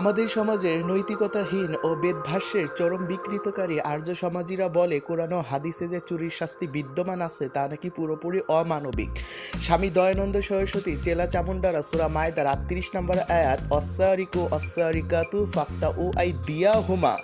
আমাদের সমাজের নৈতিকতাহীন ও বেদভাষ্যের চরম বিকৃতকারী আর্য সমাজীরা বলে, কোরআন ও হাদিসে যে চুরির শাস্তি বিদ্যমান আছে, তা নাকি পুরোপুরি অমানবিক। স্বামী দয়ানন্দ সরস্বতী, চেলা চামুন্ডারা সুরা মায়দার আটত্রিশ নম্বর আয়াত অস্সারিকু অস্সারিকাতু ফাক্তা উ আই দিয়া হুমা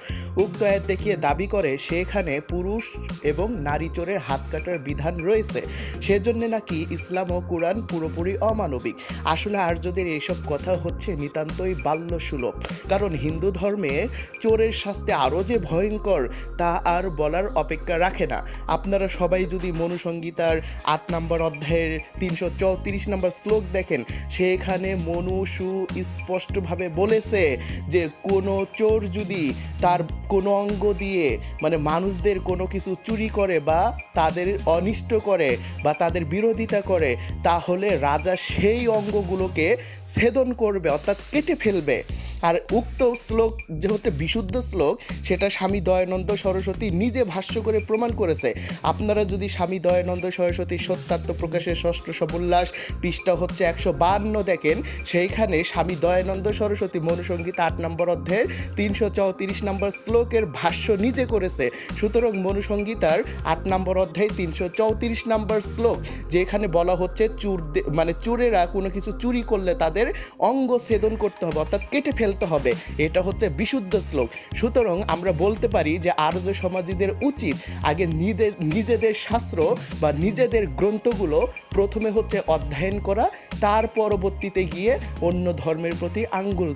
উক্ত আয়াত দেখিয়ে দাবি করে, সেখানে পুরুষ এবং নারী চোরের হাত কাটার বিধান রয়েছে। সেজন্য নাকি ইসলাম ও কোরআন পুরোপুরি অমানবিক। আসলে আর্যদের এইসব কথা হচ্ছে নিতান্তই বাল্য সুলভ কারণ হিন্দু ধর্মে চোরের শাস্তি আরও যে ভয়ঙ্কর, তা আর বলার অপেক্ষা রাখে না। আপনারা সবাই যদি মনুসংগীতার আট নম্বর অধ্যায়ের তিনশো চৌত্রিশ নম্বর শ্লোক দেখেন, সেখানে মনু স্পষ্টভাবে বলেছে যে কোনো চোর যদি তার কোনো অঙ্গ দিয়ে মানে মানুষদের কোনো কিছু চুরি করে বা তাদের অনিষ্ট করে বা তাদের বিরোধিতা করে, তাহলে রাজা সেই অঙ্গগুলোকে ছেদন করবে, অর্থাৎ কেটে ফেলবে। আর উক্ত শ্লোক যে হচ্ছে বিশুদ্ধ শ্লোক, সেটা স্বামী দয়ানন্দ সরস্বতী নিজে ভাষ্য করে প্রমাণ করেছে। আপনারা যদি স্বামী দয়ানন্দ সরস্বতীর সত্যাত্ম প্রকাশের ষষ্ঠ সবুল্লাস পৃষ্ঠা হচ্ছে একশো বান্ন দেখেন, সেইখানে স্বামী দয়ানন্দ সরস্বতী মনুসঙ্গীত আট নম্বর অধ্যায়ের তিনশো চৌত্রিশ নম্বর শ্লোকের ভাষ্য নিজে করেছে। সুতরাং মনুসঙ্গীতার আট নম্বর অধ্যায় তিনশো চৌত্রিশ নম্বর শ্লোক, যেখানে বলা হচ্ছে চুর মানে চোরেরা কোনো কিছু চুরি করলে তাদের অঙ্গ ছেদন করতে হবে, অর্থাৎ কেটে ফেলতে হবে। এটা হচ্ছে বিশুদ্ধ শ্লোক। সুতরাং আমরা বলতে পারি যে আর্য সমাজীদের উচিত আগে নিজেদের শাস্ত্র বা নিজেদের গ্রন্থগুলো প্রথমে হচ্ছে অধ্যয়ন করা, তার পরবর্তীতে গিয়ে অন্য ধর্মের প্রতি আঙ্গুল